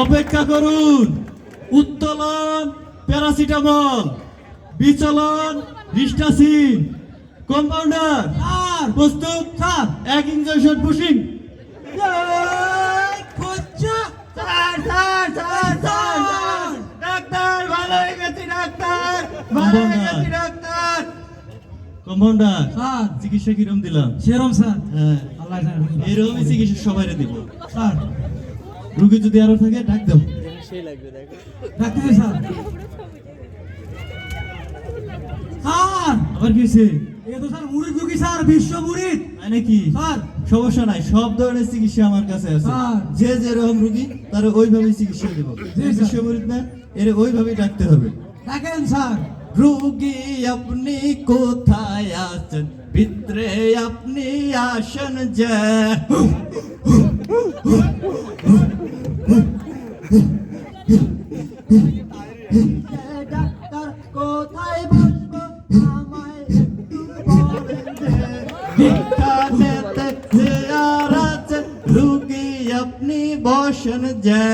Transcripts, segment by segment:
অপেক্ষা করুন। উত্তোলন প্যারাসিটামল বিচলন রিস্টাসিন কম্পাউন্ডার আর প্রস্তুত। স্যার। এক ইঞ্জেকশন পুশিং কম্পাউন্ডার। স্যার। চিকিৎসা কিরম দিলাম? সেরম স্যার। হ্যাঁ। এরকমই চিকিৎসা সবাই দিব। স্যার। রুগী যদি আরও থাকে ডাক দাও। Doctor sir. স্যার আবার কি হয়েছে? এ তো স্যার মুড়িদ রুগী স্যার বিশ্ব মুড়িদ তাই নাকি? স্যার। সমস্যা নাই সব ধরনের চিকিৎসা আমার কাছে আছে। স্যার। যে যেরকম রুগী তার ওইভাবে চিকিৎসা দেব। না এর ওইভাবেই ডাকতে হবে। ডাকেন স্যার। রুগী আপনি কোথায় আছেন? ভিতরে আপনি আসেন যে। ডাক্তার কোথায় বসবো আমায় একটু বলেন আছে বসেন যে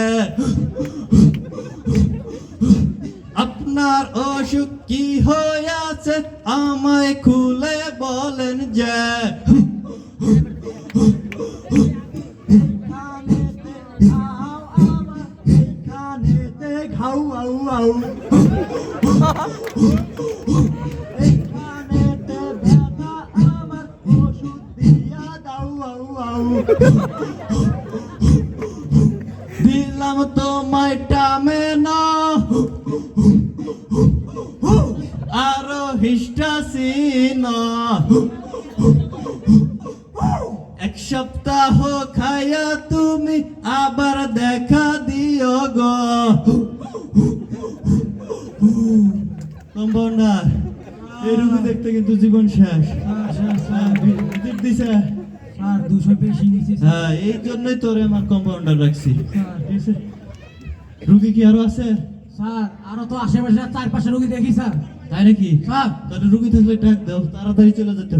আপনার অসুখ কি হয়েছে আমায় খুলে বলেন যে। দাও আউ আউ দিলাম তোমায় টামে না। আরও হিস্টাসিন এক সপ্তাহ খায়া তুমি আবার দেখা দিও গো। রুগী দেখতে কিন্তু জীবন শেষ। হ্যাঁ, দিছে। স্যার দুশো বেশি হ্যাঁ এই জন্যই তোরে আমার কম্পাউন্ডার রাখছি? রুগী কি আরও আছে? স্যার আরও তো আশেপাশে চার পাশে রোগী দেখি স্যার। তাই নাকি? স্যার। তাহলে রুগী থাকলে ডাক দাও তাড়াতাড়ি চলে যেতে